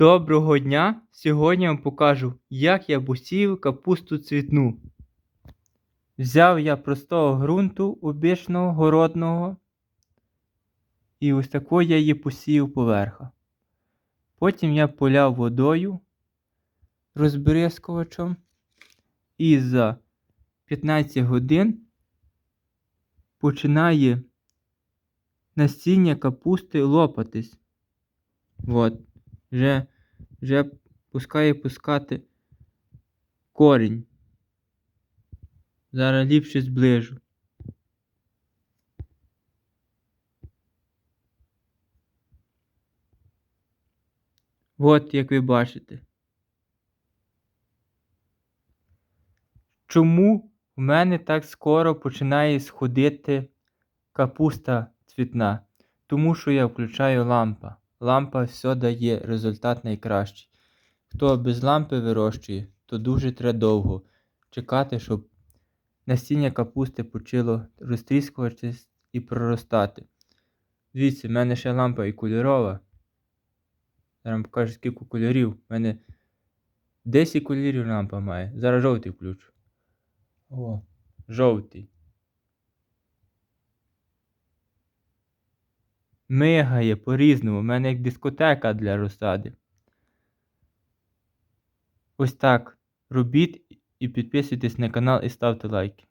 Доброго дня! Сьогодні вам покажу, як я посіяв капусту цвітну. Взяв я простого ґрунту обичного городного. І ось такою я її посіяв поверха. Потім я поляв водою розбризкувачем. І за 15 годин починає насіння капусти лопатись. От. Вже, вже пускає пускати корінь. Зараз ліпше зближу. От як ви бачите. Чому в мене так скоро починає сходити капуста цвітна? Тому що я включаю лампа. Лампа все дає результат найкращий. Хто без лампи вирощує, то дуже треба довго чекати, щоб насіння капусти почало розтріскуватись і проростати. Дивіться, в мене ще лампа і кольорова. Зараз покажу, скільки кольорів. У мене 10 кольорів лампа має. Зараз жовтий включу. О, жовтий. Мигає по-різному. У мене як дискотека для розсади. Ось так. Робіть і підписуйтесь на канал і ставте лайки.